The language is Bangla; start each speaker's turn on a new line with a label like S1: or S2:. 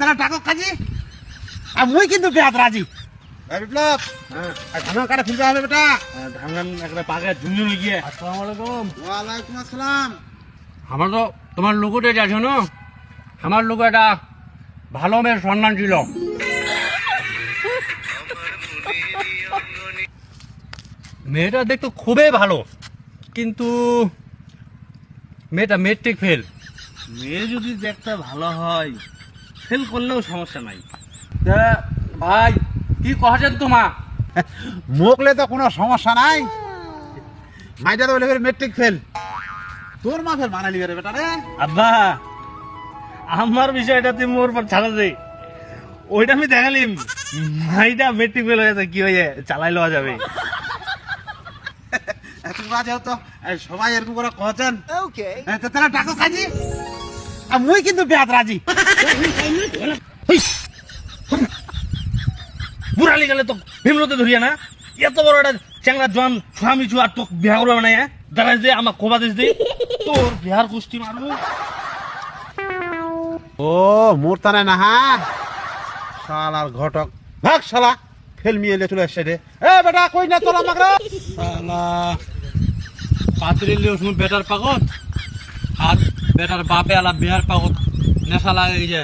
S1: তারা টাকা কাজে। আর মুই কিন্তু রাজি। বিপ্লব ধান কাটা ফিরতে হবে বেটা।
S2: ধান একটা গিয়ে।
S3: আসসালামু আলাইকুম
S1: ওয়ালাইকুম আসসালাম।
S2: আমার তো তোমার লোকটা যাচ্ছ না? আমার লোক একটা ভালো মেয়ের সন্ধান ছিল মেয়েটা দেখতে খুবই ভালো কিন্তু মেয়েটা মেট্রিক ফেল
S3: মেয়ে যদি দেখতে ভালো হয় ফেল করলেও সমস্যা নাই।
S2: ভাই কি কহাছেন তোমা?
S1: মোকলে তো কোনো সমস্যা নাই। মাইটা তো বলে মেট্রিক ফেল তোর মা ফেল মানালি রে বেটা রে।
S3: আব্বা আমার বিষয়টা তুমি মোর পর ছাড়া দে। ওইটা আমি দেখালিম। মাইটা মেট্রিক ফেল হয়ে গেছে কি হয়ে চালাই লওয়া যাবে।
S1: এত বাজে তো সবাই এরকম করে কছেন তো তারা টাকা কাজে আর মুই কিন্তু বেহাত রাজি।
S3: বুড়ালি গেলে তো ভীমরতে ধরিয়া না? এত বড় একটা চ্যাংরা জোয়ান স্বামী চু আর তো বিয়া করবে না দাঁড়াই দে আমার কোবা দিস দে। তোর বিহার কুস্তি মারবো।
S1: ও মোর তানে না হা শালার ঘটক। ভাগ শালা। ফেল মিয়ে চলে আসছে রে। এ বেটা কই না তোলা মাগরা
S2: শালা। পাত্রী লিও বেটার পাগত আর বেটার বাপে আলা বিহার পাগত নেশা লাগে যে